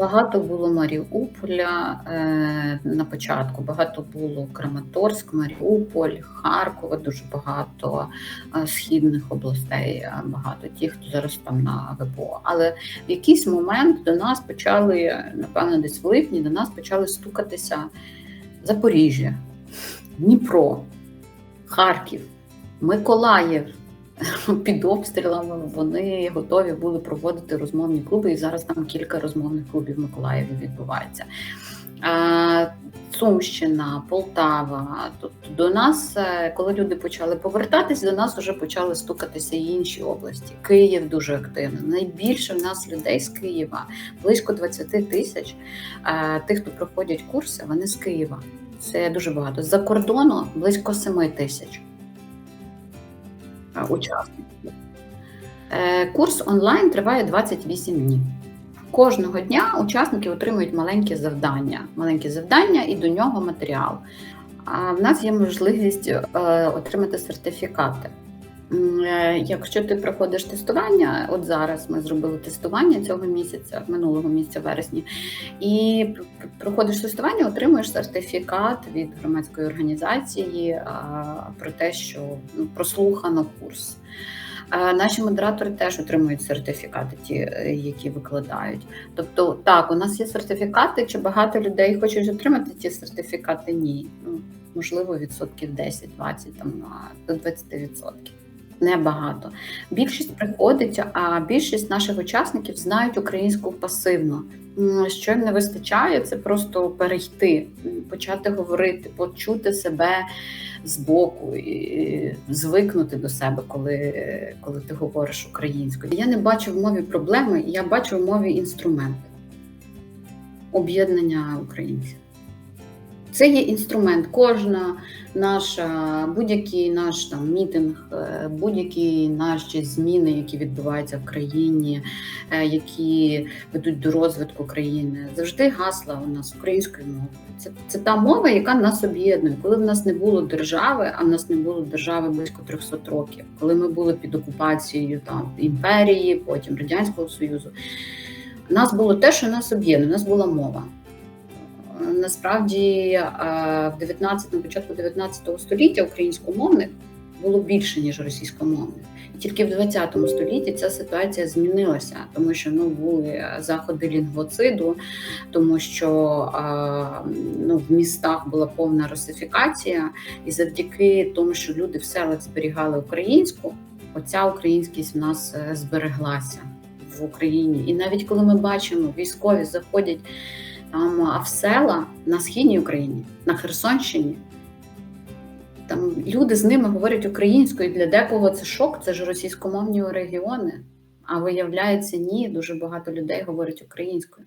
багато було Маріуполя е, на початку, багато було Краматорськ, Маріуполь, Харкова, дуже багато е, східних областей, е, багато тих, хто зараз там на ВПО. Але в якийсь момент до нас почали, напевно, десь в липні до нас почали стукатися Запоріжжя, Дніпро, Харків, Миколаїв. Під обстрілами вони готові були проводити розмовні клуби, і зараз там кілька розмовних клубів Миколаєві відбувається. Сумщина, Полтава. Тобто до нас, е, коли люди почали повертатись, до нас вже почали стукатися і інші області. Київ дуже активно. Найбільше в нас людей з Києва, близько 20 тисяч. Е, Тих, хто проходять курси, вони з Києва. Це дуже багато. За кордону близько 7 тисяч учасників. Е, Курс онлайн триває 28 днів. Кожного дня учасники отримують маленькі завдання, маленькі завдання і до нього матеріал. А в нас є можливість е, отримати сертифікати. Е, Якщо ти проходиш тестування, от зараз ми зробили тестування цього місяця, минулого місяця, вересні, і пр- пр- проходиш тестування, отримуєш сертифікат від громадської організації про те, що ну, прослухано курс. Е, Наші модератори теж отримують сертифікати, ті, е, які викладають. Тобто, так, у нас є сертифікати, чи багато людей хочуть отримати ті сертифікати? Ні. Ну, можливо, відсотків 10-20, там до 20%. Небагато. Більшість приходить, а більшість наших учасників знають українську пасивно. Що їм не вистачає, це просто перейти, почати говорити, почути себе збоку і звикнути до себе, коли, коли ти говориш українською. Я не бачу в мові проблеми, я бачу в мові інструмент об'єднання українців. Це є інструмент. Кожна наша, будь-який наш там мітинг, е, будь-які наші зміни, які відбуваються в країні, е, які ведуть до розвитку країни, завжди гасла у нас українською мовою. Це, це та мова, яка нас об'єднує. Коли в нас не було держави, а в нас не було держави близько 300 років, коли ми були під окупацією там імперії, потім радянського союзу. Нас було те, що нас об'єднує, у нас була мова. Насправді, е, в 19 на початку 19 століття українськомовних було більше ніж російськомовних, і тільки в 20 столітті ця ситуація змінилася, тому що ну були заходи лінгвоциду, тому що е, ну, в містах була повна русифікація, і завдяки тому, що люди в селах зберігали українську, оця українськість в нас е, збереглася в Україні. І навіть коли ми бачимо, військові заходять там а в села на східній Україні, на Херсонщині. Там люди з ними говорять українською. Для декого це шок, це ж російськомовні регіони. А виявляється, ні, дуже багато людей говорять українською.